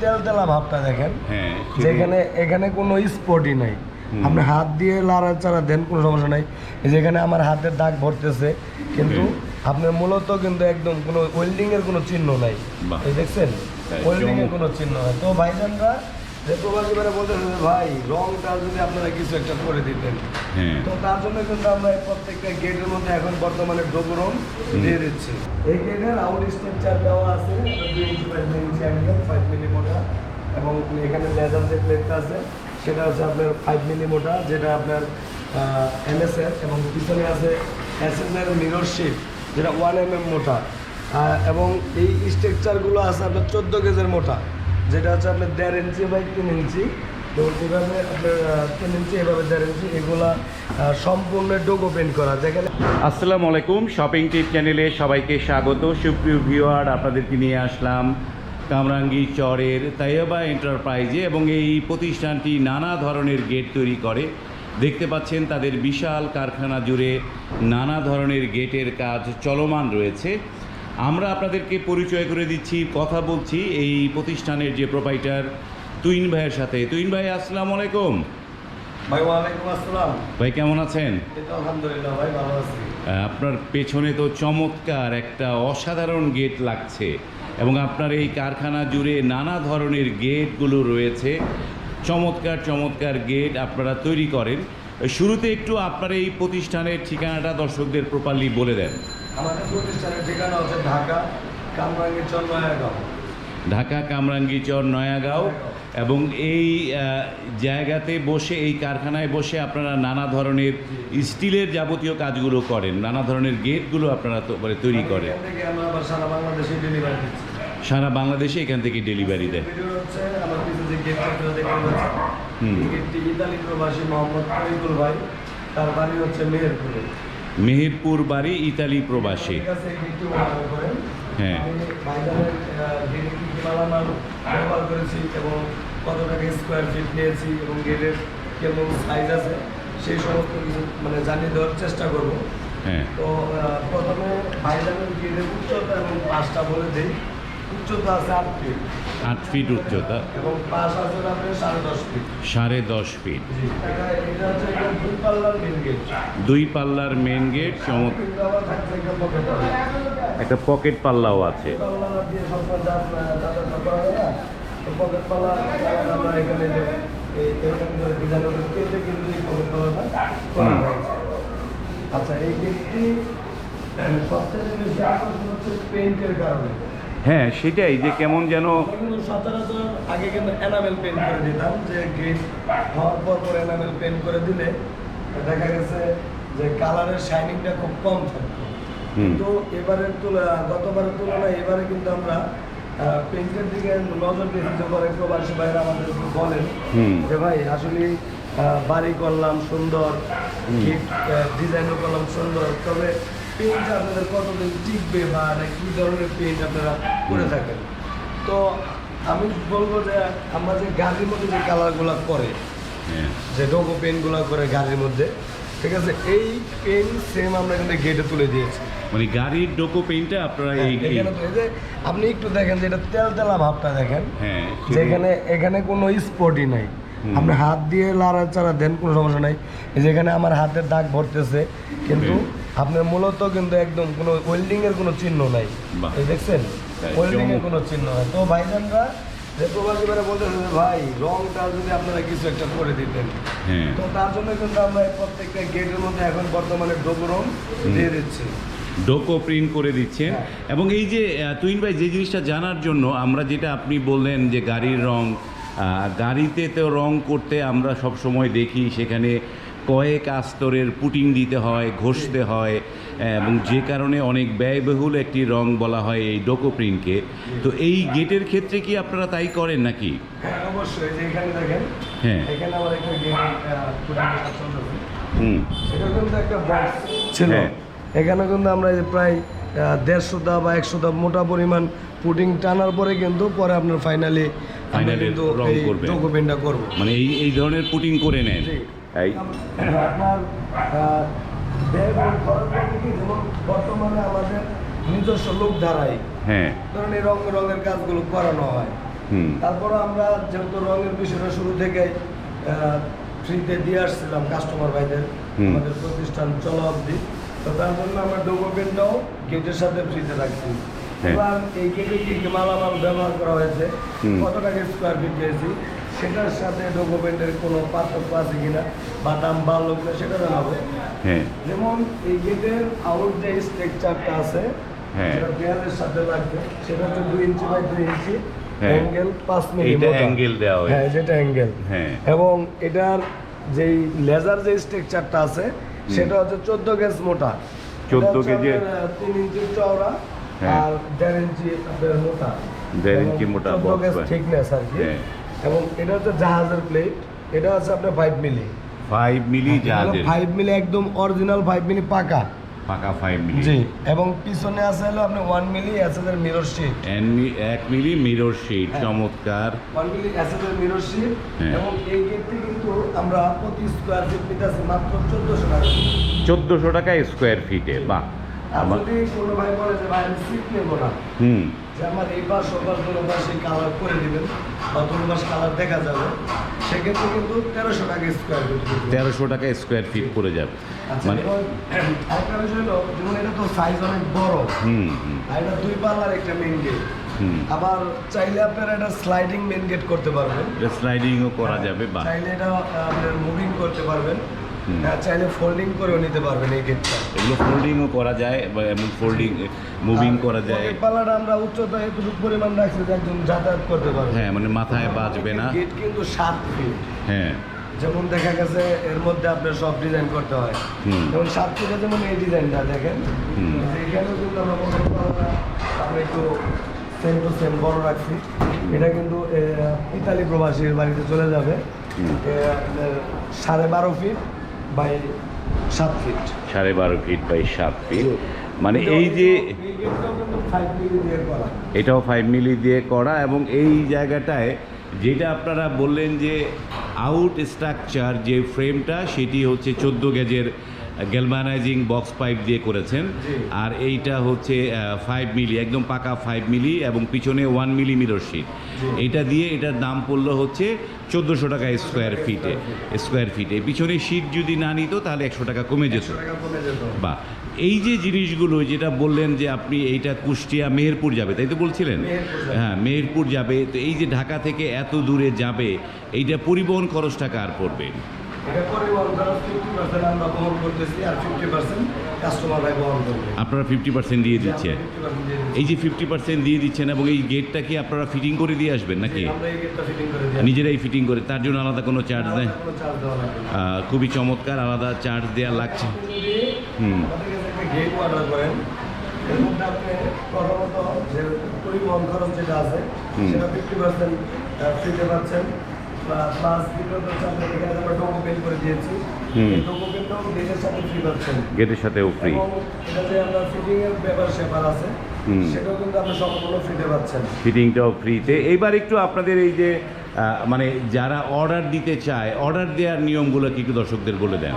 তেল তেলা ভাবটা দেখেন। হ্যাঁ। যেখানে এখানে কোনো স্পটই নাই। আপনি হাত দিয়ে লাড়াচাড়া দেন কোনো সমস্যা নাই। যেখানে আমার হাতের দাগ ভরতেছে কিন্তু আপনার মূলত কিন্তু একদম কোনো ওয়েল্ডিং এর কোনো চিহ্ন নাই। দেখছেন? ওয়েল্ডিং এর কোনো চিহ্ন নাই। তো ভাইজানরা বলতেছে ভাই রংটা যদি আপনারা কিছু একটা করে দিতেন। হ্যাঁ। তো তার জন্য কিন্তু আমরা প্রত্যেকটা গেটের মধ্যে এখন বর্তমানে ডোবরম দিয়ে দিচ্ছি। এই গেটের আউট স্ট্রাকচার দেওয়া আছে দুই inch by inch angle five milli মোটা। এবং এখানে লেজার যে প্লেটটা আছে সেটা হচ্ছে আপনার ফাইভ মিলি মোটা যেটা আপনার এমএসএর এবং পিছনে আছে এসএসএর মিরর শিপ যেটা ওয়ান এম এম মোটা এবং এই স্ট্রাকচারগুলো আছে আপনার চোদ্দ গেজের মোটা। যেটা হচ্ছে আপনার দেড় ইঞ্চি বাই তিন ইঞ্চি। তো এভাবে আপনার তিন ইঞ্চি, এভাবে দেড় ইঞ্চি, এগুলা সম্পূর্ণ ডোগো পেন্ট করা। যেখানে আসসালামু আলাইকুম শপিং টিপ চ্যানেলে সবাইকে স্বাগত। সুপ্রিয় ভিউয়ার, আপনাদেরকে নিয়ে আসলাম কামরাঙ্গি চরের তাইয়বা এন্টারপ্রাইজে এবং এই প্রতিষ্ঠানটি নানা ধরনের গেট তৈরি করে। দেখতে পাচ্ছেন, তাদের বিশাল কারখানা জুড়ে নানা ধরনের গেটের কাজ চলমান রয়েছে। আমরা আপনাদেরকে পরিচয় করে দিচ্ছি কথা বলছি এই প্রতিষ্ঠানের যে প্রোপাইটার তুইন ভাইয়ের সাথে। তুইন ভাই আসসালামু আলাইকুম। ভাই ওয়ালাইকুম আসসালাম। ভাই কেমন আছেন? আলহামদুলিল্লাহ ভাই ভালো আছি। আপনার পেছনে তো চমৎকার একটা অসাধারণ গেট লাগছে এবং আপনার এই কারখানা জুড়ে নানা ধরনের গেটগুলো রয়েছে। চমৎকার চমৎকার গেট আপনারা তৈরি করেন। শুরুতে একটু আপনার এই প্রতিষ্ঠানের ঠিকানাটা দর্শকদের প্রপারলি বলে দেন। আমাদের প্রতিষ্ঠানের ঠিকানা হচ্ছে ঢাকা কামরাঙ্গীর চন্ময়াগাঁও ঢাকা কামরাঙ্গীচর নয়াগাঁও এবং এই জায়গাতে বসে এই কারখানায় বসে আপনারা নানা ধরনের স্টিলের যাবতীয় কাজগুলো করেন নানা ধরনের গেটগুলো আপনারা তো মানে তৈরি করেন। সারা বাংলাদেশে ডেলিভারি সারা বাংলাদেশে এখান থেকে ডেলিভারি দেয় হুম। ইতালি প্রবাসী মোহাম্মদ ভাই তার বাড়ি হচ্ছে মেহেরপুরে। মেহেরপুর বাড়ি ইতালি প্রবাসী। হ্যাঁ। ব্যবহার করেছি এবং কত টাকা স্কোয়ার ফিট নিয়েছি এবং গেটের কেমন সাইজ আছে সেই সমস্ত কিছু মানে জানিয়ে দেওয়ার চেষ্টা করব। হ্যাঁ। তো প্রথমে ভাইজানের গেটের উচ্চতা এবং পাঁচটা বলে দিই। উচ্চতা আছে আট ফিট আট ফিট উচ্চতা। সাড়ে দশ ফিট। দুই পাল্লার মেন গেট একটা পকেট পাল্লাও আছে। আচ্ছা এই গেটটি সবচেয়ে বেশি আকর্ষণ হচ্ছে পেইন্টের কারণে। হ্যাঁ সেটাই যে কেমন যেন সচরাচর আগে কিন্তু এনামেল পেন্ট করে দিতাম যে গেট হওয়ার পর পর এনামেল পেন্ট করে দিলে দেখা গেছে যে কালারের শাইনিংটা খুব কম থাকতো। কিন্তু এবারের তুলা গতবারের তুলনায় এবারে কিন্তু আমরা পেন্টের দিকে নজর দিয়েছি যখন প্রবাসী ভাইরা আমাদের বলেন যে ভাই আসলে বাড়ি করলাম সুন্দর হুম। ডিজাইনও করলাম সুন্দর তবে পেন্ট আপনাদের কতদিন টিকবে বা না কি ধরনের পেন্ট আপনারা করে থাকেন তো আমি বলব যে আমরা যে গাড়ির মধ্যে যে কালারগুলো করে হ্যাঁ যে ডোগো পেনগুলো করে গাড়ির মধ্যে ঠিক আছে এই পেন সেম আমরা কিন্তু গেটে তুলে দিয়েছি মানে গাড়ির ডোকো পেইন্টটা আপনারা এই এই- এখানে যে আপনি একটু দেখেন যে এটা তেল তেলা ভাবটা দেখেন হ্যাঁ। যেখানে এখানে কোনো স্পটই নাই। আপনি হাত দিয়ে লাড়া চাড়া দেন কোনো সমস্যা নাই যেখানে আমার হাতের দাগ ভরতেছে কিন্তু। আপনার মূলত কিন্তু একদম কোনো ওয়েল্ডিং এর কোনো চিহ্ন নাই। দেখছেন ওয়েল্ডিং এর। কোনো চিহ্ন নাই তো ভাইজানরা প্রবাসী ভাই রংটা যদি আপনারা কিছু একটা করে দিতেন হ্যাঁ তো তার জন্য কিন্তু আমরা প্রত্যেকটা গেটের মধ্যে এখন বর্তমানে ডোবো রং হুম। দিয়ে দিচ্ছি ডোকো প্রিন্ট করে দিচ্ছেন হ্যাঁ। এবং এই যে তুহিন ভাই যে জিনিসটা জানার জন্য আমরা যেটা আপনি বললেন যে গাড়ির রং গাড়িতে তো রং করতে আমরা সব সময় দেখি সেখানে কয়েক আস্তরের পুটিং দিতে হয় ঘষতে হয় এবং যে কারণে অনেক ব্যয়বহুল একটি রং বলা হয় এই ডোকো প্রিন্টকে তো এই গেটের ক্ষেত্রে কি আপনারা তাই করেন নাকি? হ্যাঁ অবশ্যই যে এখানে দেখেন হ্যাঁ। এখানে আমার একটা হুম। এটা কিন্তু একটা বক্স ছিল। হ্যাঁ। এখানে কিন্তু আমরা এই যে প্রায় দেড়শোটা বা একশোটা মোটা পরিমাণ পুডিং টানার পরে কিন্তু পরে আপনার ফাইনালি Finally কিন্তু। ডকুমেন্টটা করব। মানে এই এই ধরনের পুটিং করে নেন। জি। এই। আপনার বর্তমানে আমাদের নিজস্ব লোক দ্বারাই হ্যাঁ। ধরুন এই রং রঙের কাজগুলো করানো হয়। তারপরে আমরা যেহেতু রঙের বিষয়টা শুরু থেকে ফ্রিতে দিয়ে আসছিলাম কাস্টমার ভাইদের। আমাদের প্রতিষ্ঠান চলা অবধি। তো তার জন্য আমরা ডকুমেন্টটাও গেটের সাথে ফ্রিতে রাখছি। হ্যাঁ। এবার এই গেটে কি মালামাল ব্যবহার করা হয়েছে। কত টাকা স্কোয়ার ফিট পেয়েছি? সেটার সাথে ডকুমেন্টের কোনো পার্থক্য আছে কিনা বা দাম বাড়লো কিনা সেটা জানাব হ্যাঁ যেমন এই গেটের আউট যে স্ট্রাকচারটা আছে হ্যাঁ। যেটা দেয়ালের সাথে লাগবে সেটা হচ্ছে দুই ইঞ্চি বাই দুই ইঞ্চি হ্যাঁ। অ্যাঙ্গেল পাঁচ মোটা। angle দেওয়া। হ্যাঁ যেটা অ্যাঙ্গেল হ্যাঁ এবং এটার যেই লেজার যে স্ট্রাকচারটা আছে সেটা হচ্ছে চোদ্দ গেজ মোটা 14 এটা হচ্ছে গেজের- আপনার, আহ, তিন ইঞ্চি চওড়া হ্যাঁ। আর দেড় ইঞ্চি আপনার মোটা দেড় ইঞ্চি মোটা চোদ্দ box গেজ বা- থিকনেস আর কি হ্যাঁ। এবং এটা হচ্ছে জাহাজের প্লেট এটা হচ্ছে আপনার ফাইভ মিলি ফাইভ মিলি জাহাজের। ফাইভ মিলি একদম অরিজিনাল ফাইভ মিলি পাকা। পাকা ফাইভ মিলি জি এবং পিছনে আছে হলো আপনি ওয়ান মিলি অ্যাসেসের মিরর শিট এক মিলি মিরর শিট। চমৎকার। ওয়ান মিলি অ্যাসেসের মিরর শিট। এবং এই গেটটি কিন্তু আমরা প্রতি স্কোয়ার ফিট নিতেছি মাত্র চোদ্দোশো টাকা। চোদ্দোশো টাকা স্কোয়ার ফিটে বাহ। যদি কোনো ভাই বলে যে ভাই আমি সিট নেব না হুম। যে আমার এই পাশ ও পাশ দুটো পাশে কালার করে দিবেন বা দুটো পাশ কালার দেখা যাবে সেক্ষেত্রে কিন্তু তেরোশো টাকা স্কোয়ার ফিট তেরোশো টাকা স্কোয়ার ফিট পড়ে যাবে। আচ্ছা মানে এবং বিষয় হলো যেমন এটা তো সাইজ অনেক বড়। হুম হুম। আর এটা দুই পাল্লার একটা মেন গেট হুম। আবার চাইলে আপনারা এটা স্লাইডিং মেন গেট করতে পারবেন। স্লাইডিংও করা যাবে বা চাইলে এটা আপনার মুভিং করতে পারবেন। চাইলে ফোল্ডিং করেও নিতে পারবেন এই গেটটা এগুলো ফোল্ডিংও করা যায় বা এমন ফোল্ডিং মুভিং করা যায়। পাল্লাটা আমরা উচ্চতা এতটুকু পরিমাণ রাখছি যে একজন যাতায়াত করতে পারবে হ্যাঁ মানে মাথায় বাজবে না। গেট কিন্তু সাত ফিট হ্যাঁ। যেমন দেখা গেছে এর মধ্যে আপনার সব ডিজাইন করতে হয়। যেমন সাত ফিটে যেমন এই ডিজাইনটা দেখেন। এখানেও কিন্তু আমরা পাল্লাটা আমরা একটু সেম টু সেম বড় রাখছি। এটা কিন্তু ইতালি প্রবাসীর বাড়িতে চলে যাবে। সাড়ে বারো ফিট বাই সাত ফিট সাড়ে বারো ফিট বাই সাত ফিট মানে এই যে ফাইভ মিলি দিয়ে করা। এটাও ফাইভ মিলি দিয়ে করা এবং এই জায়গাটায় যেটা আপনারা বললেন যে আউট স্ট্রাকচার যে ফ্রেমটা সেটি হচ্ছে চোদ্দ গেজের গ্যালভানাইজিং বক্স পাইপ দিয়ে করেছেন। আর এইটা হচ্ছে ফাইভ মিলি একদম পাকা ফাইভ মিলি এবং পিছনে ওয়ান মিলি মিরর শিট এইটা দিয়ে এটার দাম পড়ল হচ্ছে চোদ্দোশো টাকা স্কোয়ার ফিটে স্কোয়ার ফিটে পিছনে শিট যদি না নিত তাহলে একশো টাকা কমে যেত। একশো টাকা কমে যেত। বা এই যে জিনিসগুলো যেটা বললেন যে আপনি এইটা কুষ্টিয়া মেহেরপুর যাবে তাই তো বলছিলেন? হ্যাঁ মেহেরপুর যাবে। তো এই যে ঢাকা থেকে এত দূরে যাবে এইটা পরিবহন খরচটা কার পড়বে? এটা পরিবহন খরচ ফিফটি পার্সেন্ট আমরা বহন করতেছি আর ফিফটি পার্সেন্ট কাস্টমার বহন করবে। আপনারা ফিফটি পার্সেন্ট দিয়ে দিচ্ছেন। 50% দিয়ে দিচ্ছি। এই যে ফিফটি পার্সেন্ট দিয়ে দিচ্ছেন এবং এই গেটটা কি আপনারা ফিটিং করে দিয়ে আসবেন নাকি? নিজেরাই ফিটিং করে তার জন্য আলাদা কোনো চার্জ নেই? খুবই চমৎকার আলাদা চার্জ দেওয়া লাগছে। হুম। আমাদের কাছে একটা গেট অর্ডার করেন। এর মধ্যে আপনি প্রথমত যে পরিবহন খরচ যেটা আছে সেটা ফিফটি পার্সেন্ট ফ্রিতে পাচ্ছেন। প্লাস দ্বিতীয়ত দিয়েছি। গেটের সাথেও ফ্রি ফিটিংটাও ফ্রিতে এইবার একটু আপনাদের এই যে মানে যারা অর্ডার দিতে চায় অর্ডার দেওয়ার নিয়মগুলো কি একটু দর্শকদের বলে দেন।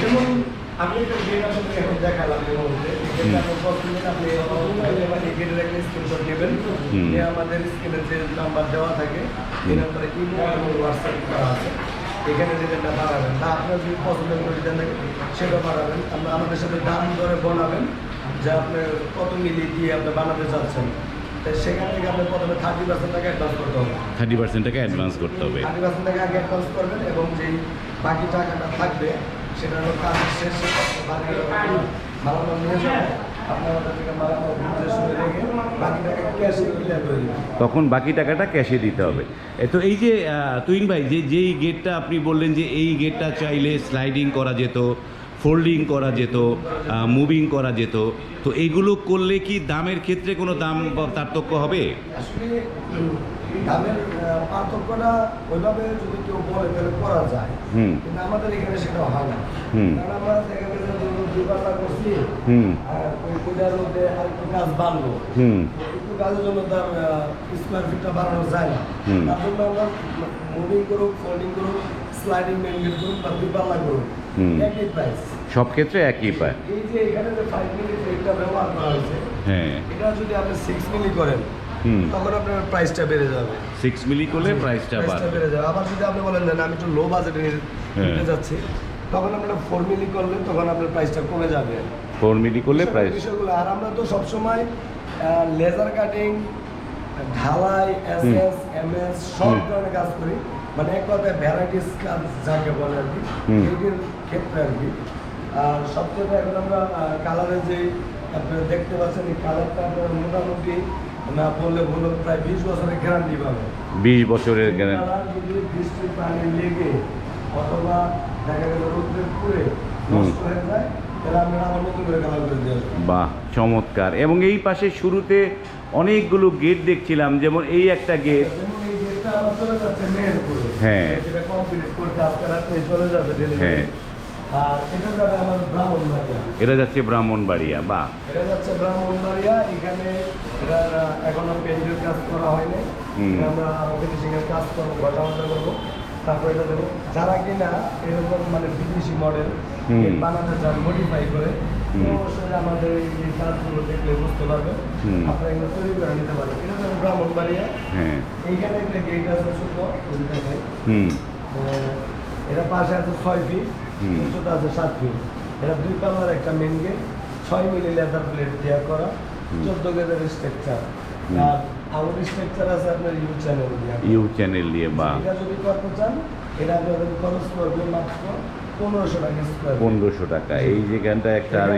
যেমন একটা এখন দেখালাম আপনি একটা নেবেন। আমাদের স্ক্রিনে যে নাম্বার দেওয়া থাকে এই নাম্বারে ইমো এবং হোয়াটসঅ্যাপ করা আছে। এখানে ডিজাইনটা বানাবেন বা আপনার যদি পছন্দ করে থাকে সেটা বানাবেন আমরা আমাদের সাথে দাম ধরে বানাবেন যে আপনি কত মিলি দিয়ে আপনি বানাতে চাচ্ছেন। সেখান থেকে আপনি প্রথমে থার্টি পার্সেন্ট টাকা অ্যাডভান্স করতে হবে। থার্টি পার্সেন্ট টাকা অ্যাডভান্স করতে হবে। থার্টি পার্সেন্ট টাকা আগে অ্যাডভান্স করবেন এবং যেই বাকি টাকাটা থাকবে সেটা হলো কাজ শেষে বাকি মালামাল নিয়ে যাবে আপনার থেকে মালামাল তখন বাকি টাকাটা ক্যাশে দিতে হবে। তো এই যে তুইন ভাই যে যেই গেটটা আপনি বললেন যে এই গেটটা চাইলে স্লাইডিং করা যেত ফোল্ডিং করা যেত মুভিং করা যেত তো এইগুলো করলে কি দামের ক্ষেত্রে কোনো দাম তারতক্য হবে? দামের পার্থক্যটা ওইভাবে যদি কেউ বলে তাহলে করা যায়। হুম। কিন্তু আমাদের এখানে সেটা হয় না। হুম। কারণ আমরা দুই পাল্লা করছি হুম। আর ওই মধ্যে আর কাজ বাড়লো কাজের জন্য তার স্কোয়ার ফিটটা বাড়ানো যায় না। তার জন্য আমরা মুভিং করুক ফোল্ডিং করুক স্লাইডিং মেনগেট করুক বা দুই পাল্লা করুক একই প্রাইস সব ক্ষেত্রে একই পায় এই যে এখানে যে ফাইভ মিলি ব্যবহার করা হয়েছে হ্যাঁ। এটা যদি আপনি সিক্স মিলি করেন তখন আপনার প্রাইসটা বেড়ে যাবে। সিক্স মিলি করলে প্রাইসটা বেড়ে যাবে। আবার যদি আপনি বলেন না, আমি একটু লো বাজেটে হ্যাঁ। নিতে যাচ্ছি তখন আপনার ফোর মিলি করলে তখন আপনার প্রাইসটা কমে যাবে। ফোর মিলি করলে প্রাইস বিষয়গুলো আর আমরা তো সবসময় লেজার কাটিং ঢালাই এস এস এম এস সব ধরনের কাজ করি। মানে এক কথায় ভ্যারাইটিস কাজ যাকে বলে আর কি। এইটির ক্ষেত্রে আর কি। আর সবচেয়ে এখন আমরা কালারের যে আপনারা দেখতে পাচ্ছেন এই কালারটা আপনার মোটামুটি না বললে ভুল প্রায় বিশ বছরের গ্যারান্টি পাবে। বিশ বছরের গ্যারান্টি যদি বৃষ্টির পানি লেগে অথবা দেখা গেল রোদ্রে পুড়ে নষ্ট হয়ে যায় বাহ চমৎকার এবং এই পাশে শুরুতে অনেকগুলো গেট দেখছিলাম যেমন এই একটা গেট। হ্যাঁ। হ্যাঁ। এটা ব্রাহ্মণবাড়িয়া। যাচ্ছে ব্রাহ্মণবাড়িয়া বাহ এটা যাচ্ছে ব্রাহ্মণবাড়িয়া। এখানে এখনও পেন্টের কাজ করা হয়নি আমরা কাজ করব তারপরে এটা দেবো যারা কিনা এরকম মানে বিদেশি মডেল। বানাতে চান মডিফাই করে অবশ্যই আমাদের এই কাজগুলো দেখলে বুঝতে পারবেন হুম। আপনারা এগুলো তৈরি করে নিতে পারবেন এটা যাবে ব্রাহ্মণবাড়িয়া হ্যাঁ এইখানে একটা গেট আছে ছোট এটা পাশে আছে ছয় ফিট হুম। উচ্চতা আছে সাত ফিট এটা দুই পাল্লার একটা মেন গেট ছয় মিলি লেদার প্লেট দেওয়া করা। চোদ্দ গেজের স্ট্রাকচার। আর স্ট্রাকচার আছে আপনার ইউ চ্যানেল দিয়ে। ইউ চ্যানেল দিয়ে এটা যদি করতে চান এটা আপনাদের খরচ করবে মাত্র পনেরোশো টাকা স্কোয়ার পনেরোশো টাকা। এই যেখানটা একটা আর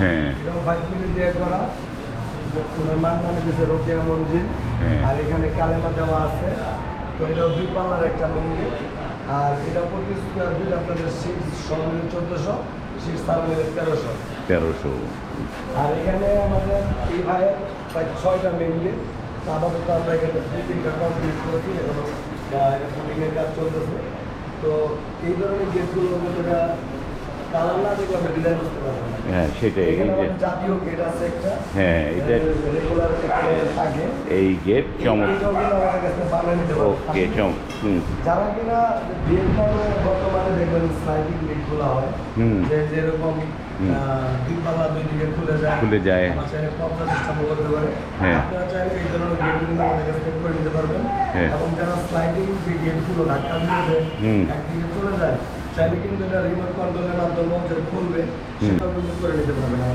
হ্যাঁ। করা। মান্নানে দিছে রোকেয়া মন্দির হ্যাঁ। আর এখানে কালেমা দেওয়া আছে। তো এটাও দুই পাল্লার একটা মন্দির। আর এটা প্রতি স্কোয়ার ফিট আপনাদের সিক্স সমিল চোদ্দোশো। তেরোশো আর এখানে আমাদের এই ভাইয়ের প্রায় ছয়টা মেনলি আপাতত আমরা এখানে দুই তিনটা কমপ্লিট করেছি এখনও ফুটিংয়ের কাজ চলতেছে। তো এই ধরনের গেটগুলো যেটা হ্যাঁ সেটাই, এই যে গেট হ্যাঁ এটা এই গেট পারব। ওকে চম হুম যারা কিনা ভিয়েতনামে বর্তমানে দেখবেন স্লাইডিং গেটগুলো হয় হুম। যে যেরকম। দুই দিকে খুলে যায় খুলে যায়। হ্যাঁ। আপনারা চাইলে এই ধরনের আমাদের নিতে পারবেন হ্যাঁ। স্লাইডিং গেটগুলো যায় চাইলে কিন্তু এটা রিমোট কন্ট্রোলের মাধ্যমে যে খুলবে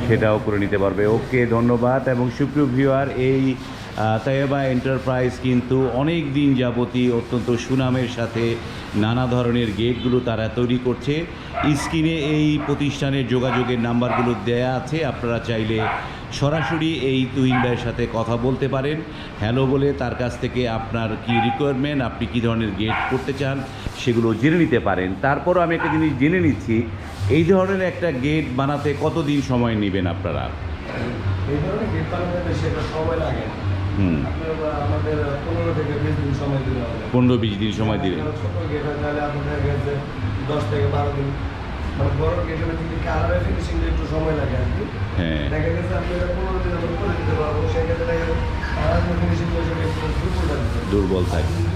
সেটাও করে নিতে পারবে ওকে ধন্যবাদ। এবং সুপ্রিয় ভিউয়ার এই তাইবা এন্টারপ্রাইজ কিন্তু অনেক দিন যাবতই অত্যন্ত সুনামের সাথে নানা ধরনের গেটগুলো তারা তৈরি করছে। স্ক্রিনে এই প্রতিষ্ঠানের যোগাযোগের নাম্বারগুলো দেয়া আছে। আপনারা চাইলে সরাসরি এই তুহিন ভাইয়ের সাথে কথা বলতে পারেন। হ্যালো বলে তার কাছ থেকে আপনার কি রিকোয়ারমেন্ট আপনি কী ধরনের গেট করতে চান সেগুলো জেনে নিতে পারেন। তারপরও আমি একটা জিনিস জেনে নিচ্ছি এই ধরনের একটা গেট বানাতে কতদিন সময় নেবেন আপনারা? এই ধরনের গেট বানাতে সময় লাগে। পনেরো থেকে বিশ দিন সময় কাছে দশ থেকে বারো দিন। মানে হ্যাঁ। দুর্বল থাকে।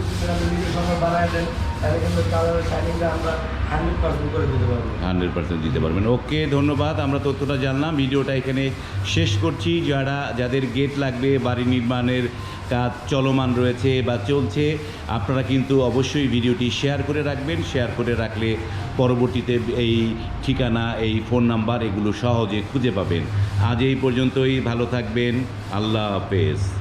হান্ড্রেড পার্সেন্ট দিতে হান্ড্রেড পার্সেন্ট দিতে পারবেন। ওকে, ধন্যবাদ। আমরা তথ্যটা জানলাম। ভিডিওটা এখানে শেষ করছি। যারা, যাদের গেট লাগবে, বাড়ি নির্মাণের কাজ চলমান রয়েছে বা চলছে, আপনারা কিন্তু অবশ্যই ভিডিওটি শেয়ার করে রাখবেন। শেয়ার করে রাখলে পরবর্তীতে এই ঠিকানা, এই ফোন নাম্বার এগুলো সহজে খুঁজে পাবেন। আজ এই পর্যন্তই। ভালো থাকবেন। আল্লাহ হাফেজ।